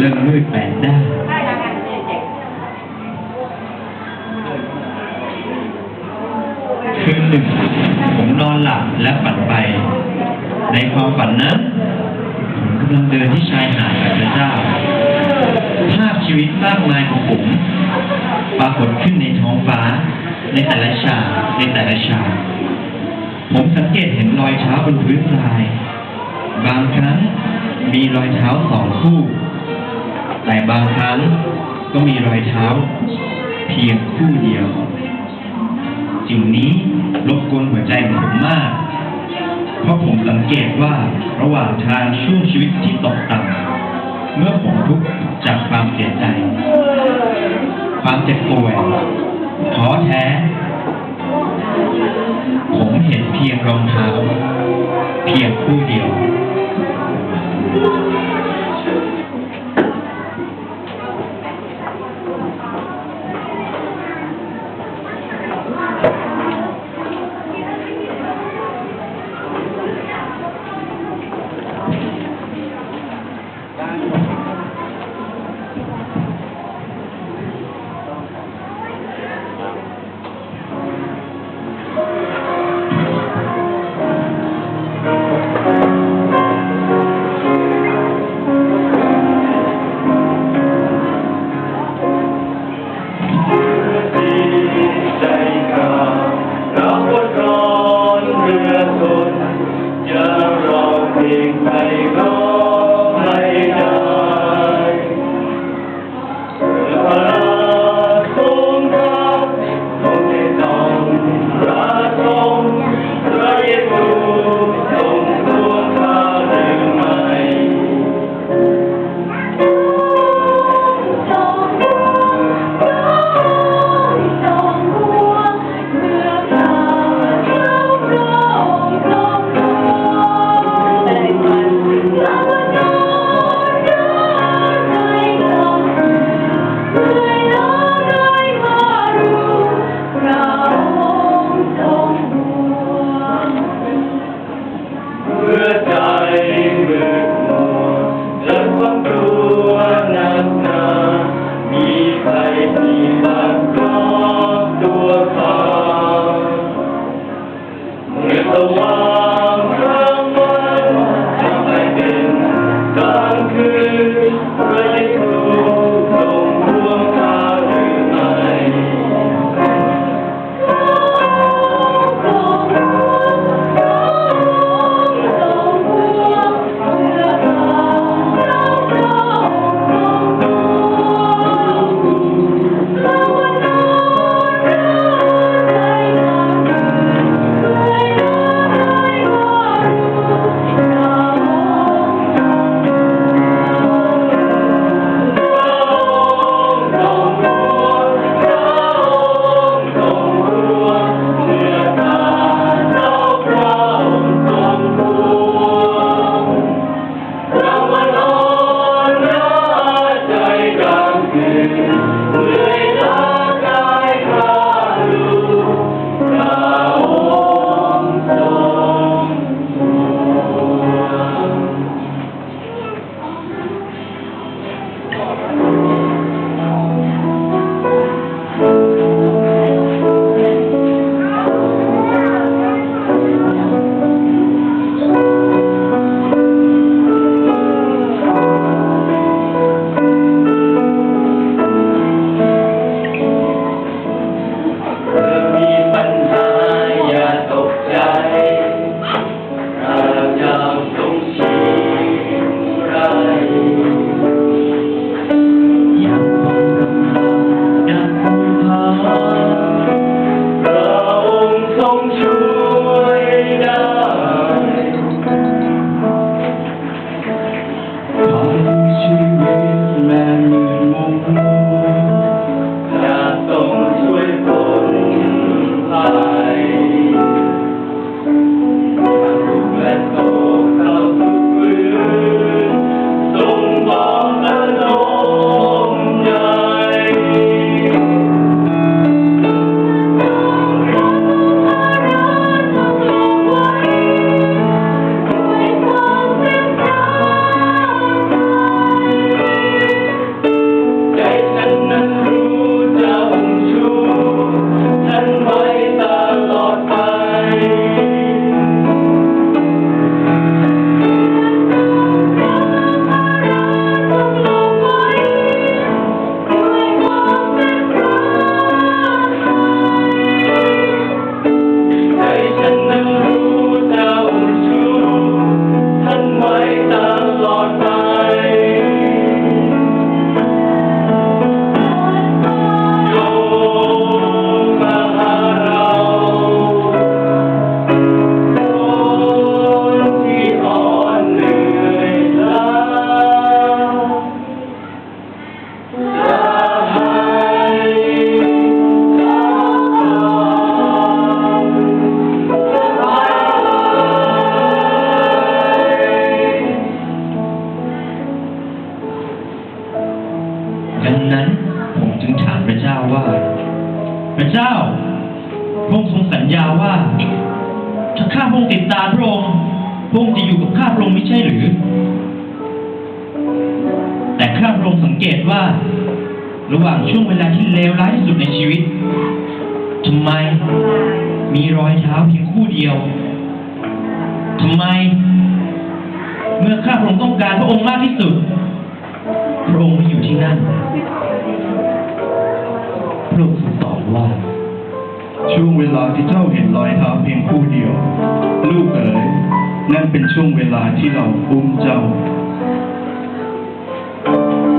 เรื่องมืดแปดด้านคืนหนึ่งผมนอนหลับและฝันไป ในความฝันนั้นผมกำลังเดินที่ชายหาดกับพระเจ้า ภาพชีวิตมากมายของผมปรากฏขึ้นในท้องฟ้า ในแต่ละฉากในแต่ละฉากผมสังเกตเห็นรอยเท้าบนพื้นทราย บางครั้งมีรอยเท้าสองคู่ แต่บางครั้งก็มีรอยเท้า เพียงคู่เดียวสิ่งนี้รบกวนหัวใจของผมมาก เพราะผมสังเกตว่าระหว่างทางช่วงชีวิตที่ตกต่ำเมื่อผมทุกข์จากความเสียใจ ความเจ็บป่วยท้อแท้ ผมเห็นเพียงรองเท้า เพียงคู่เดียว อ ถ้าข้าพงค์ติดตามพระองค์พงค์จะอยู่กับข้าพระองค์ไม่ใช่หรือ แต่ข้าพระองค์สังเกตว่า ระหว่างช่วงเวลาที่เลวร้ายที่สุดในชีวิตทำไมมีรอยเท้าเพียงคู่เดียวทำไม เมื่อข้าพระองค์ต้องการพระองค์มากที่สุด พระองค์ไม่อยู่ที่นั่น พระองค์ตอบว่า ช่วงเวลาที่เจ้าเห็นรอยเท้าเพียงคู่เดียว ลูกเอ๋ยนั่นเป็นช่วงเวลาที่เราอุ้มเจ้า